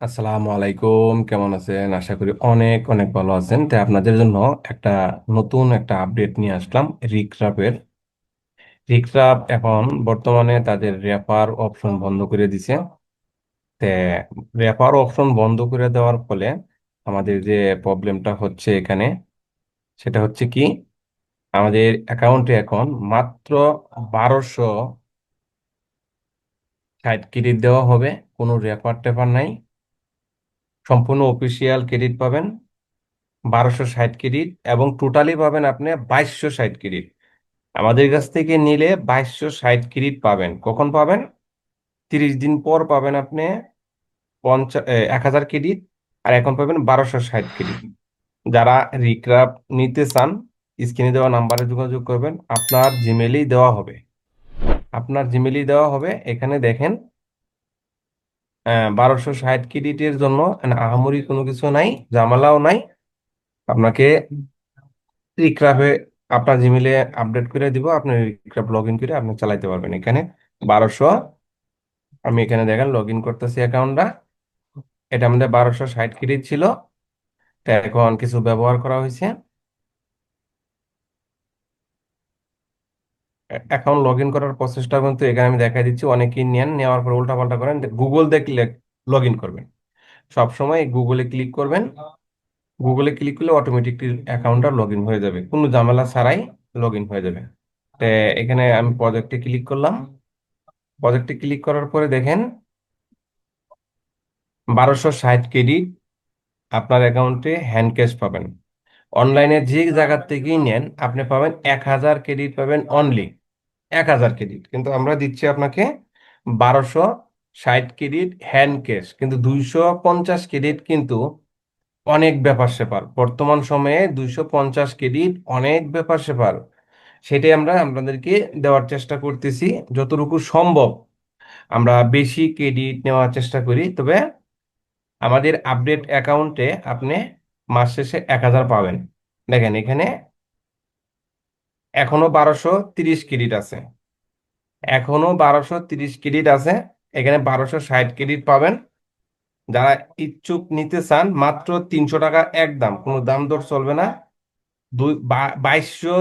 আসসালামু আলাইকুম, কেমন আছেন? আশা করি অনেক অনেক ভালো আছেন। তাই আপনাদের জন্য একটা নতুন একটা আপডেট নিয়ে আসলাম রিক্রাপের রিক্রাপ এখন বর্তমানে তাদের রেফার অপশন বন্ধ করে দিছে। তে রেফার অপশন বন্ধ করে দেওয়ার ফলে আমাদের যে প্রবলেমটা হচ্ছে এখানে, সেটা হচ্ছে কি, আমাদের অ্যাকাউন্টে এখন মাত্র বারোশো ষাট ক্রেডিট দেওয়া হবে, কোনো রেফার টেফার নাই। সম্পূর্ণ অফিসিয়াল ক্রেডিট পাবেন, বারোশো ষাট ক্রেডিট এবং টোটালি পাবেন আপনি বাইশশো ষাট ক্রেডিট আমাদের কাছ থেকে নিলে বাইশশো ষাট ক্রেডিট পাবেন। কখন পাবেন? তিরিশ দিন পর পাবেন আপনি পঞ্চাশ এক হাজার ক্রেডিট আর এখন পাবেন বারোশো ষাট ক্রেডিট যারা রিক্রাফ নিতে চান স্ক্রিনে দেওয়া নাম্বারে যোগাযোগ করবেন। আপনার জিমেলেই দেওয়া হবে। আপনার জিমেলেই দেওয়া হবে। এখানে দেখেন বারোশো ষাট ক্রেডিটের জন্য আহামরি কোনো কিছু নাই, ঝামেলাও নাই। আপনাকে রিক্রাফে আপনার জিমেলে আপডেট করে দিব, আপনি রিক্রাফ লগ ইন করে আপনি চালাইতে পারবেন এখানে। বারোশো, আমি এখানে দেখেন লগ ইন করতেছি অ্যাকাউন্টটা এটা আমাদের বারোশো ষাট ক্রেডিট ছিল। এখন কিছু ব্যবহার করা হয়েছে। অ্যাকাউন্ট লগ ইন করার প্রসেসটা কিন্তু এখানে আমি দেখাই দিচ্ছি। অনেকেই নেন, নেওয়ার পর উল্টাপাল্টা করেন। গুগল দেখলে লগ ইন করবেন। সবসময় গুগলে ক্লিক করবেন। গুগলে ক্লিক করলে অটোমেটিকলি অ্যাকাউন্টটা লগ ইন হয়ে যাবে। কোনো ঝামেলা ছাড়াই লগ ইন হয়ে যাবে। তো এখানে আমি প্রজেক্টে ক্লিক করলাম। প্রজেক্টে ক্লিক করার পরে দেখেন বারোশো ষাট ক্রেডিট আপনার অ্যাকাউন্টে হ্যান্ড ক্যাশ পাবেন। অনলাইনে যে জায়গার থেকেই নেন, আপনি পাবেন এক হাজার ক্রেডিট পাবেন অনলি এক হাজার ক্রেডিট। কিন্তু আমরা দিচ্ছি আপনাকে বারোশো ষাট ক্রেডিট হ্যান্ড ক্যাশ। কিন্তু দুইশো পঞ্চাশ ক্রেডিট কিন্তু অনেক ব্যাপার স্যাপার। বর্তমান সময়ে দুইশো পঞ্চাশ ক্রেডিট অনেক ব্যাপার স্যাপার। সেটাই আমরা আপনাদেরকে দেওয়ার চেষ্টা করতেছি, যতটুকু সম্ভব আমরা বেশি ক্রেডিট নেওয়ার চেষ্টা করি। তবে আমাদের আপডেট অ্যাকাউন্টে আপনি মাস শেষে এক হাজার পাবেন। দেখেন এখানে এখনও বারোশো তিরিশ ক্রেডিট আছে। এখনও বারোশো তিরিশ ক্রেডিট আছে। এখানে বারোশো ষাট ক্রেডিট পাবেন। যারা ইচ্ছুক নিতে চান, মাত্র তিনশো টাকা একদম কোনো দাম দর চলবে না। দুই বাইশশো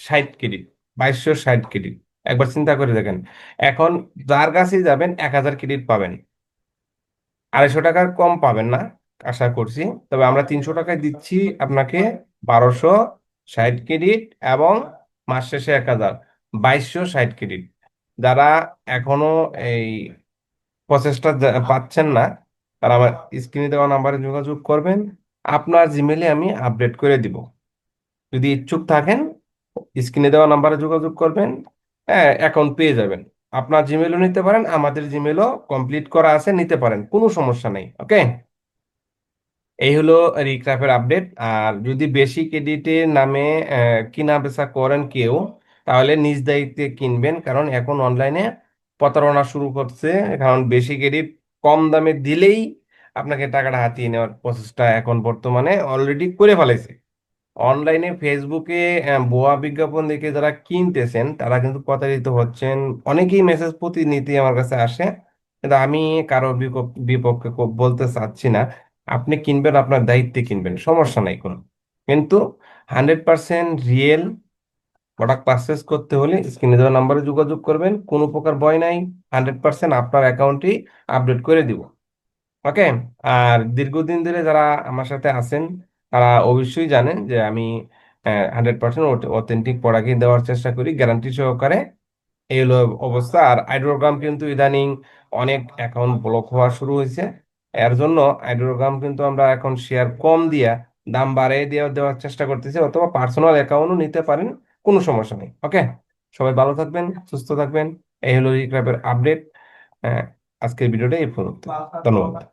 ষাট ক্রেডিট, বাইশশো ষাট ক্রেডিট। একবার চিন্তা করে দেখেন। এখন যার কাছেই যাবেন, এক হাজার ক্রেডিট পাবেন। আড়াইশো টাকার কম পাবেন না, আশা করছি। তবে আমরা তিনশো টাকায় দিচ্ছি আপনাকে বারোশো ষাট ক্রেডিট এবং মাস শেষে এক হাজার। বাইশশো ষাট ক্রেডিট যারা এখনও এই প্রসেসটা পাচ্ছেন না, তারা আমার স্ক্রিনে দেওয়া নাম্বারে যোগাযোগ করবেন। আপনার জিমেলে আমি আপডেট করে দিব। যদি ইচ্ছুক থাকেন স্ক্রিনে দেওয়া নাম্বারে যোগাযোগ করবেন হ্যাঁ অ্যাকাউন্ট পেয়ে যাবেন। আপনার জিমেলও নিতে পারেন, আমাদের জিমেলও কমপ্লিট করা আছে, নিতে পারেন। কোনো সমস্যা নেই ওকে এই হলো রিক্রাফের আপডেট আর যদি বেশি ক্রেডিটের নামে কিনা বেচা করেন কেউ, তাহলে নিজ দায়িত্বে কিনবেন। কারণ এখন অনলাইনে প্রতারণা শুরু করছে। কারণ বেশি ক্রেডিট কম দামে দিলেই আপনাকে টাকাটা হাতিয়ে নেওয়ার প্রসেসটা এখন বর্তমানে অলরেডি করে ফেলেছে অনলাইনে ফেসবুকে ভুয়া বিজ্ঞাপন দেখে যারা কিনতেছেন, তারা কিন্তু প্রতারিত হচ্ছেন। অনেকেই মেসেজ প্রতিনিধি আমার কাছে আসে, কিন্তু আমি কারও বিপক- বিপক্ষে বলতে চাচ্ছি না। আপনি কিনবেন, আপনার দায়িত্বে কিনবেন, সমস্যা নাই কোনো। কিন্তু hundred percent real product purchase করতে হলে স্ক্রিনে দেওয়া নাম্বারে যোগাযোগ করবেন, কোনো প্রকার ভয় নাই, হান্ড্রেড পার্সেন্ট আপনার অ্যাকাউন্টই আপডেট করে দিব। ওকে? আর দীর্ঘদিন ধরে যারা আমার সাথে আছেন, তারা অবশ্যই জানেন যে আমি হান্ড্রেড পার্সেন্ট অথেন্টিক প্রোডাক্টই দেওয়ার চেষ্টা করি গ্যারান্টি সহকারে। এই হলো অবস্থা। আর আইড্রোগ্রাম কিন্তু ইদানিং অনেক অ্যাকাউন্ট ব্লক হওয়া শুরু হয়েছে। এর জন্য হাইড্রোগ্রাম কিন্তু আমরা এখন শেয়ার কম দিয়া দাম বাড়িয়ে দিয়ে দেওয়ার চেষ্টা করতেছি অথবা পার্সোনাল অ্যাকাউন্টও নিতে পারেন কোনো সমস্যা নেই ওকে সবাই ভালো থাকবেন সুস্থ থাকবেন এই হলো রিক্রাপের আপডেট আজকের ভিডিওটা এই পর্যন্ত ধন্যবাদ